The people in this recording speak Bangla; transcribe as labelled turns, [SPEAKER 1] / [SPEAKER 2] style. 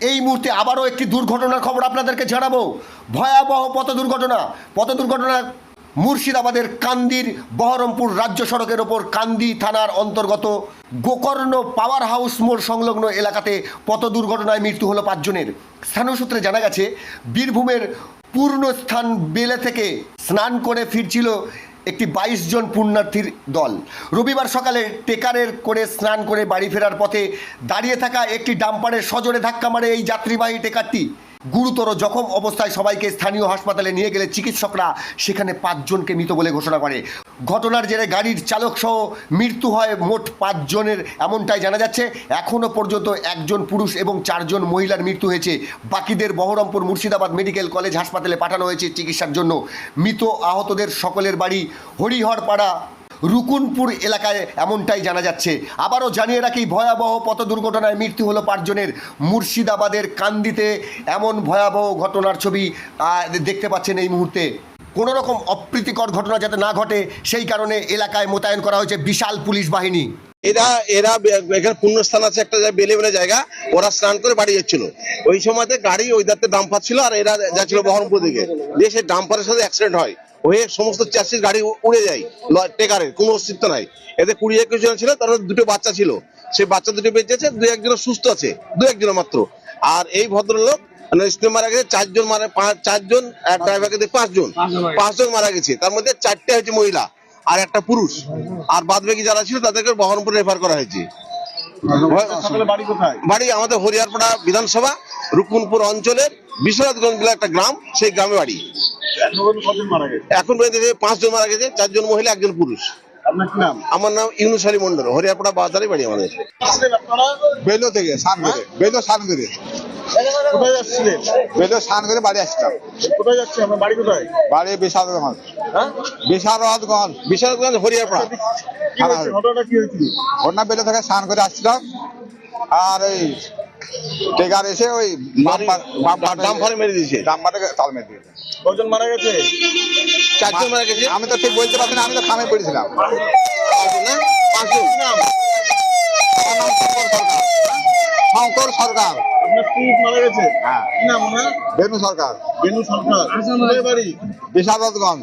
[SPEAKER 1] এই মুহূর্তে আবারও একটি দুর্ঘটনার খবর আপনাদেরকে জানাব। ভয়াবহ পথ দুর্ঘটনা পথ দুর্ঘটনা মুর্শিদাবাদের কান্দির বহরমপুর রাজ্য সড়কের ওপর কান্দি থানার অন্তর্গত গোকর্ণ পাওয়ার হাউস মোড় সংলগ্ন এলাকাতে পথ দুর্ঘটনায় মৃত্যু হলো পাঁচজনের। স্থানীয় সূত্রে জানা গেছে, বীরভূমের পূর্ণস্থান বেলে থেকে স্নান করে ফিরছিল একটি বাইশ জন পুণ্যার্থীর দল। রবিবার সকালে টেকারের করে স্নান করে বাড়ি ফেরার পথে দাঁড়িয়ে থাকা একটি ডাম্পারের সজোরে ধাক্কা মারে এই যাত্রীবাহী টেকারটি। গুরুতর জখম অবস্থায় সবাইকে স্থানীয় হাসপাতালে নিয়ে গেলে চিকিৎসকরা সেখানে পাঁচজনকে মৃত বলে ঘোষণা করে। ঘটনার জেরে গাড়ির চালক সহ মৃত্যু হয় মোট পাঁচজনের, এমনটাই জানা যাচ্ছে। এখনও পর্যন্ত একজন পুরুষ এবং চারজন মহিলার মৃত্যু হয়েছে। বাকিদের বহরমপুর মুর্শিদাবাদ মেডিকেল কলেজ হাসপাতালে পাঠানো হয়েছে চিকিৎসার জন্য। মৃত আহতদের সকলের বাড়ি হরিহরপাড়া, রুকুনপুর এলাকায়, এমনটাই জানা যাচ্ছে। আবারও জানিয়ে রাখি, ভয়াবহ পথ দুর্ঘটনায় মৃত্যু হলো পাঁচজনের। মুর্শিদাবাদের কান্দিতে এমন ভয়াবহ ঘটনার ছবি দেখতে পাচ্ছেন এই মুহূর্তে। কোনো রকম অপ্রীতিকর ঘটনা যাতে না ঘটে, সেই কারণে এলাকায় মোতায়েন করা হয়েছে বিশাল পুলিশ বাহিনী।
[SPEAKER 2] এরা এরা এখানে পুণ্যস্থান আছে একটা বেলে বেলে জায়গা, ওরা স্নান করে বাড়ি যাচ্ছিল। ওই সময়তে গাড়ি ওই দাঁতে ডাম্পার ছিল আর এরা যাচ্ছিল বহরমপুর দিকে। দিয়ে সেই ডাম্পারের সাথে অ্যাক্সিডেন্ট হয়। হয়ে সমস্ত চাষির গাড়ি উড়ে যায় টেকারের, কোনো অস্তিত্ব নাই। এতে কুড়ি একুশ জন ছিল তার দুটো বাচ্চা ছিল। সেই বাচ্চা দুটো বেঁচেছে দু একজন সুস্থ আছে, দু একজন মাত্র। আর এই ভদ্রলোক মানে মারা গেছে চারজন মারা পাঁচ চারজন আর ড্রাইভারকে দিয়ে পাঁচজন। পাঁচজন মারা গেছে। তার মধ্যে চারটে হচ্ছে মহিলা আর একটা পুরুষ। আর বাদ বাকি যারা ছিল তাদেরকে বহরমপুর রেফার করা হয়েছে।
[SPEAKER 3] বাড়ি
[SPEAKER 2] আমাদের হরিয়ারপাড়া বিধানসভা রুকুনপুর অঞ্চলের বিশ্বনাথগঞ্জ বলে একটা গ্রাম সেই গ্রামে বাড়ি।
[SPEAKER 3] এখন
[SPEAKER 2] পাঁচজন মারা গেছে চারজন মহিলা একজন পুরুষ। আমার নাম ইউনুস আলী মন্ডল হরিয়ারপাড়া বাজারে বাড়ি আমাদের।
[SPEAKER 4] বেলো থেকে করে বেলো করে
[SPEAKER 3] কোথায় যাচ্ছিলেন?
[SPEAKER 4] বেলো স্নান করে বাড়ি আসতাম
[SPEAKER 3] কোথায় যাচ্ছে আপনার বাড়ি কোথায়?
[SPEAKER 4] বাড়ি বিশারদগঞ্জ
[SPEAKER 3] হ্যাঁ?
[SPEAKER 4] বিশারদগঞ্জ
[SPEAKER 2] হরিয়ারপাড়া
[SPEAKER 3] ঘটনাটা কি হয়েছিল?
[SPEAKER 4] ঘটনা বেলো থেকে স্নান করে আসছিলাম। আর ওই টেকার এসে ওই
[SPEAKER 2] ডাম্পারে মেরে দিয়েছে।
[SPEAKER 4] ডাম্পারে তাল মেরে দিয়েছে।
[SPEAKER 3] কজন মারা গেছে?
[SPEAKER 2] চারজন মারা গেছে?
[SPEAKER 4] আমি তো ঠিক বলতে পারছি না আমি তো খামে পড়েছিলাম।
[SPEAKER 2] পাঁচজন?
[SPEAKER 4] আমার নাম শঙ্কর সরকার। শঙ্কর সরকার।
[SPEAKER 3] আপনার মারা গেছে?
[SPEAKER 4] হ্যাঁ। বেনু সরকার।
[SPEAKER 3] বেনু সরকার। বেসাদগঞ্জ বাড়ি?
[SPEAKER 4] বিশারদগঞ্জ